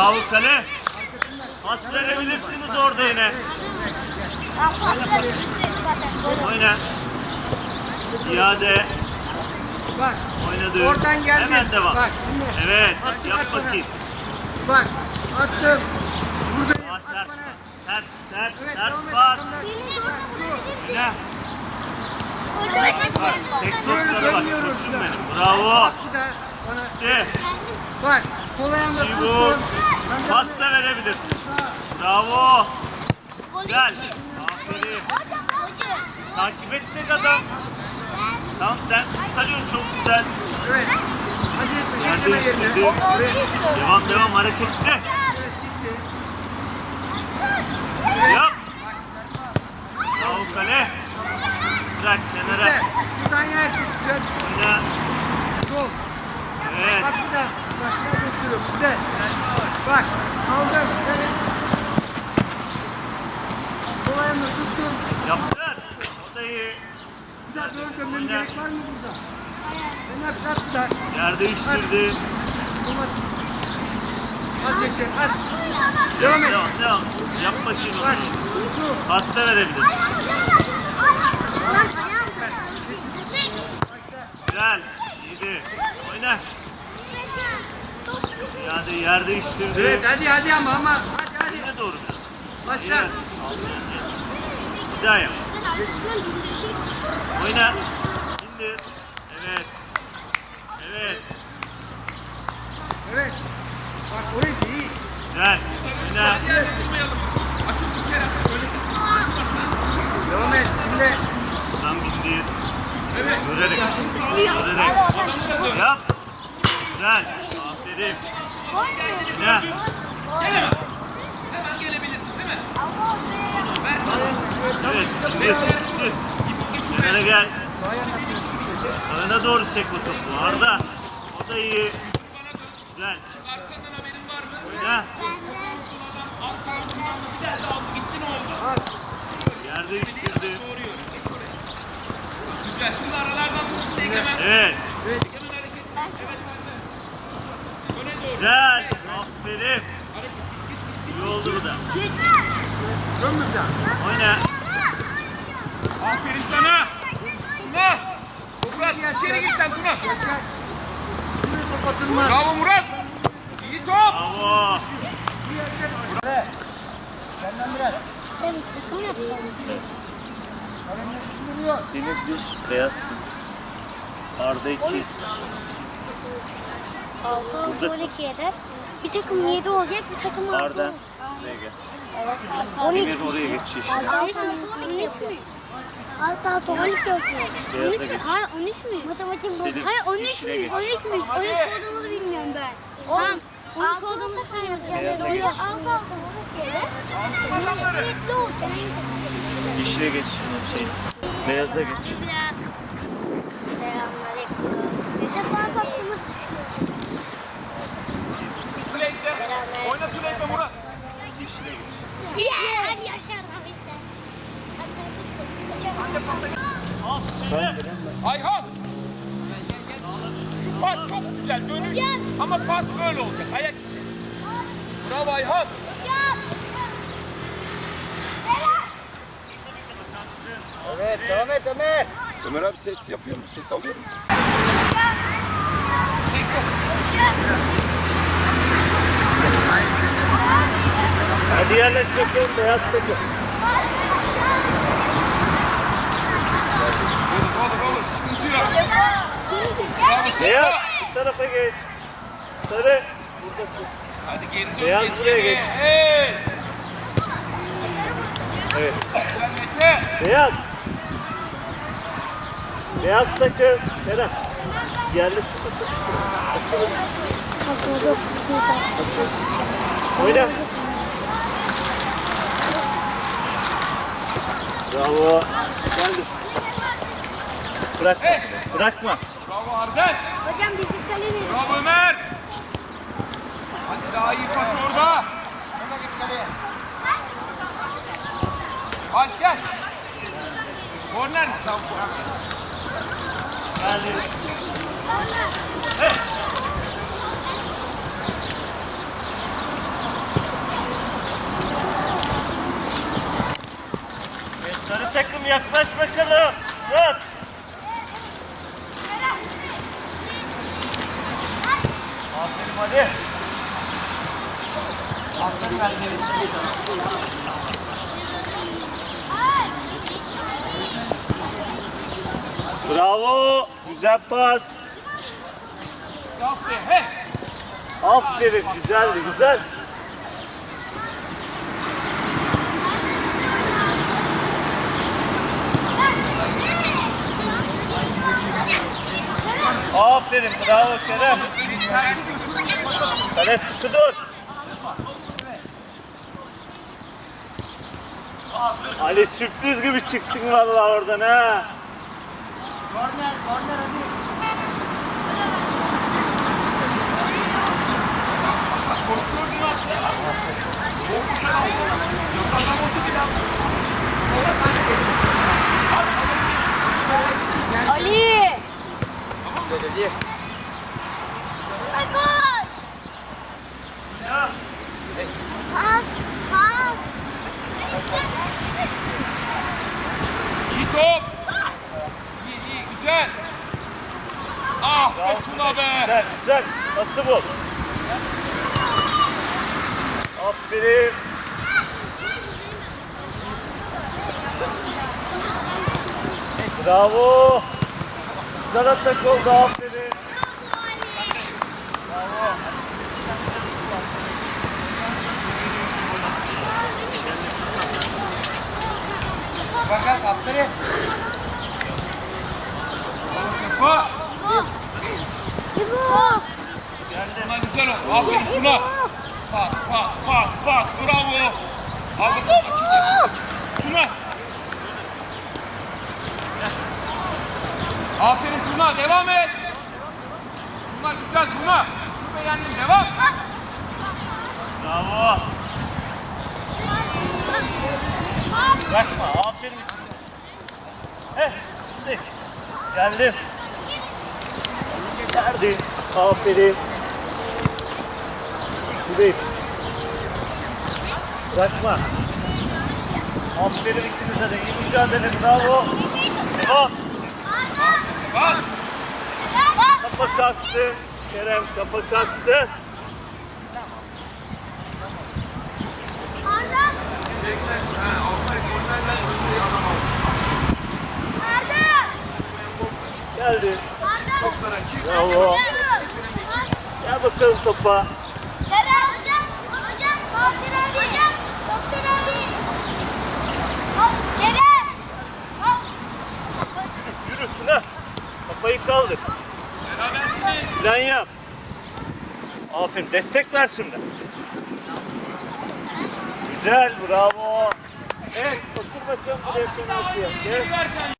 Bravo kale. Pas verebilirsiniz orada yine. Ben paslar gitti zaten. Oyna. İade. Bak. Oynadı. Oradan geldi. Hemen devam. Bak. Evet. Attı, Yap at bana. bakayım. Bak. Attım. Buradayım. Aa, At sert pas. Sert, sert, Evet, sert pas. Oyna. Bak, tek noktalara bak. Koçum benim. Bravo. At bir daha bana. De. Bak. Çivuk. Pas da verebilirsin. Bravo. Güzel. Aferin. Takip edecek adam. Tamam sen kurtarıyorsun çok güzel. Evet. Acele etme. Yer Geçeme yerine. Devam devam hareketli. Yap. Bravo kale. Bırak kenara. Buradan yer tutacağız. Oyna. Sol. Evet. Bak bir daha. Bak daha götürüyorum. Güzel. Bak. Aldım. Evet. Sol ayağımla tuttum. Yaptın. O da iyi. Bir daha böyle dönmem gerek var mı burada? Ben bir daha. Yer değiştirdi. At Yaşar at. Devam et. Devam devam. Yap bakayım Bak. onu. Su. Pas da verebilirsin. Güzel. İyiydi. Oyna. İade yer değiştirdi. Evet hadi hadi ama ama. Hadi hadi. Yine doğru. Başla. Yine. Bir daha yap. Sen arkasından bindireceksin. Oyna. İndir. Evet. Evet. Evet. Bak orası iyi. Güzel. Oyna. Devam et. Şimdi. Tam indir. Görerek. Görerek. Yap. Güzel. Aferin. Oyna. Evet. Dur. Dur. Kenara gel. Sağına doğru çek o topu. Arda. O da iyi. Güzel. Oyna. Yer değiştirdi. Güzel. Şimdi aralardan tutsun Egemen. Evet. Evet. Öne doğru. Güzel. Aferin. İyi oldu bu da. Dön burada. Oyna. Aferin sana. Tuna. Murat içeri gir sen Tuna. Yaşar. Şimdi top atılmaz. Bravo Murat. İyi top. Bravo. Benden biraz. Ben takım yapacağım. Deniz bir beyazsın. Arda iki. 6 oldu Buradasın. 12 eder. Bir takım 7 olacak, bir takım 6 Arda. olacak. Buraya gel. 12 Demir oraya geç yeşil. 6 6 12 yapıyor. 6 6 12 yapıyor. Beyaza 13 mü? geç. Hayır 13 müyüz? Matematik. Senin Hayır 13 işine müyüz? geç. 13 müyüz? 13 olduğumuzu bilmiyorum ben. Tamam. 13 olduğumuzu. Beyaza geç. 6 6 12 eder. Niyetli olacak. Yeşile geç şimdi şey. Beyaza geç. Selamünaleyküm. Bize puan hakkımız düşüyor. Tüley'de. Oyna Tüley'de Murat. Yeşile geç. Hadi Yaşar abi Al söyle. Ayhan. Şu pas çok güzel dönüş. Ama pas böyle olacak ayak için. Bravo Ayhan. Evet devam et Ömer. Ömer abi ses yapıyor mu? Ses alıyor mu? Hadi yerleş bakalım beyaz takım. Olur olur olur. Sıkıntı yok. Beyaz bu tarafa geç. Sarı. Buradasın. Hadi geri dön. Beyaz geri, buraya geç. Evet. Evet. Beyaz. Beyaz takım. Kerem. Yerleş. Oyna. Bravo. Geldi. Bırakma. Bırakma. Bravo Arden. Hocam bizim kalemiz. Bravo Ömer. Daha iyi pas orada. Alp gel. Korner mi? Tamam. Geldi. Evet. Sarı takım yaklaş bakalım. Yat. Aferin hadi. Bravo. Güzel pas. Aferin. Güzeldi güzel. Aferin. Bravo Kerem. Kale sıkı dur. Ali sürpriz gibi çıktın vallahi oradan ha. Korner, korner hadi. Koşuyor diyor. Çok güzel aldı. Yok adam olsa bir daha. Sonra sen de kesin. Hadi adamın Ali. Söyledi. Gol. Pas. Pas. Top. İyi iyi güzel. Ah be Tuna be. Güzel güzel. Nasıl bu? Aferin. Bravo. Güzel atak oldu aferin. Bravo. Bak bak aferin. Sefa. İbo. Tuna güzel oldu. Aferin Tuna. Pas pas pas pas. Bravo. Al bakalım açık açık açık. Tuna. Aferin Tuna devam et. Tuna güzel Tuna. Bunu beğendim devam. Bravo. Bırakma aferin. Heh. dik. Geldim. Geldi. Aferin. Şurayım. Bırakma. Aferin ikinize de iyi mücadele. Bravo. Devam. Bas. Kafa kalksın. Kerem kafa kalksın. Arda. Geldi. Bravo. Gel bakalım topa. Kerem. Hocam. Hocam. Doktor abi. Hocam. Doktor abi. Hop. Kerem. Hop. Yürü Tuna. Kafayı kaldır. Berabersiniz. Plan yap. Aferin. Destek ver şimdi. Güzel. Bravo. Evet. Otur bakalım buraya penaltı